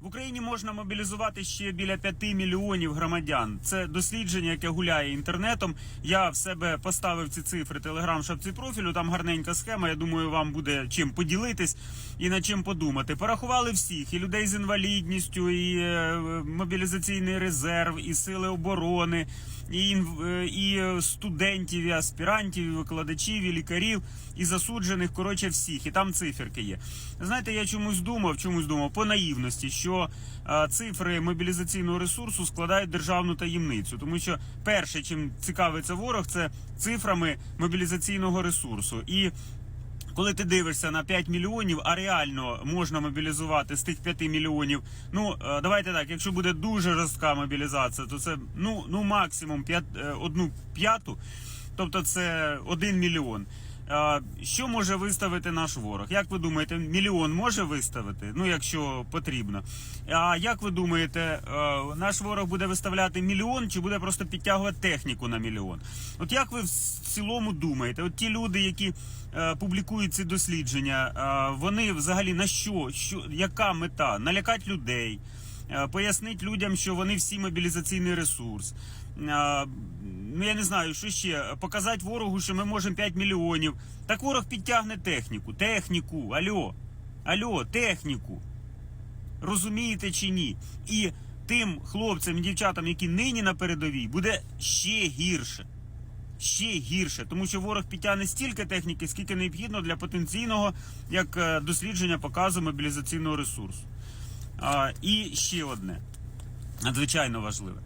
В Україні можна мобілізувати ще біля 5 мільйонів громадян. Це дослідження, яке гуляє інтернетом. Я в себе поставив ці цифри телеграм шапці профілю. Там гарненька схема. Я думаю, вам буде чим поділитись і над чим подумати. Порахували всіх і людей з інвалідністю, і е, мобілізаційний резерв, і сили оборони, і, інв- е, і студентів, і аспірантів, і викладачів, і лікарів, і засуджених. Коротше, всіх. І там циферки є. Знаєте, я чомусь думав, чомусь думав по наївності, що е, цифри мобілізаційного ресурсу складають державну таємницю, тому що перше, чим цікавиться ворог, це цифрами мобілізаційного ресурсу. І коли ти дивишся на 5 мільйонів, а реально можна мобілізувати з тих 5 мільйонів. Ну е, давайте так, якщо буде дуже жорстка мобілізація, то це ну, ну максимум 5, одну п'яту, тобто це 1 мільйон. Е, Що може виставити наш ворог? Як ви думаєте, мільйон може виставити? Ну, якщо потрібно. А як ви думаєте, е, наш ворог буде виставляти мільйон чи буде просто підтягувати техніку на мільйон? От як ви в цілому думаєте? От ті люди, які е, публікують ці дослідження, вони взагалі на що? що яка мета? Налякати людей, пояснити людям, що вони всі мобілізаційний ресурс. Ну, я не знаю, що ще. Показати ворогу, що ми можемо 5 мільйонів. Так ворог підтягне техніку. Техніку. Альо. Альо, техніку. Розумієте чи ні? І тим хлопцям і дівчатам, які нині на передовій, буде ще гірше. Ще гірше, тому що ворог підтягне стільки техніки, скільки необхідно для потенційного, як е, дослідження показує мобілізаційного ресурсу. А, і ще одне, надзвичайно важливе.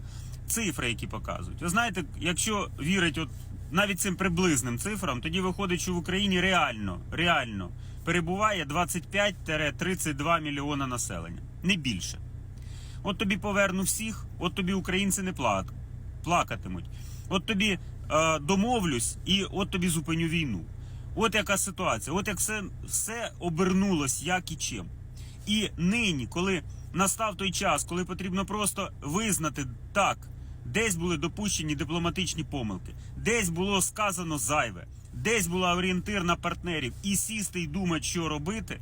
Цифри, які показують. Ви знаєте, якщо вірить от навіть цим приблизним цифрам, тоді виходить, що в Україні реально, реально перебуває 25-32 мільйона населення. Не більше. От тобі поверну всіх, от тобі українці не плак, плакатимуть. От тобі е, домовлюсь і от тобі зупиню війну. От яка ситуація, от як все, все обернулось як і чим. І нині, коли настав той час, коли потрібно просто визнати так, десь були допущені дипломатичні помилки, десь було сказано зайве, десь була орієнтир на партнерів і сісти і думати, що робити.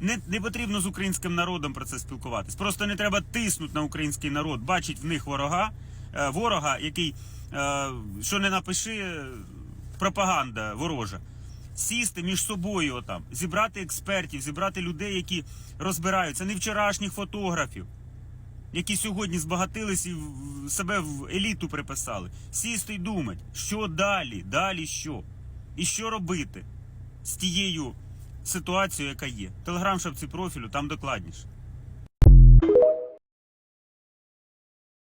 Не, не потрібно з українським народом про це спілкуватись. Просто не треба тиснути на український народ, бачить в них ворога, е, ворога, який е, що не напиши, е, пропаганда ворожа. Сісти між собою отам, зібрати експертів, зібрати людей, які розбираються, не вчорашніх фотографів, які сьогодні збагатились і себе в еліту приписали. Сісти й думати, що далі, далі що, і що робити з тією ситуацією, яка є. Телеграм шапці профілю, там докладніше.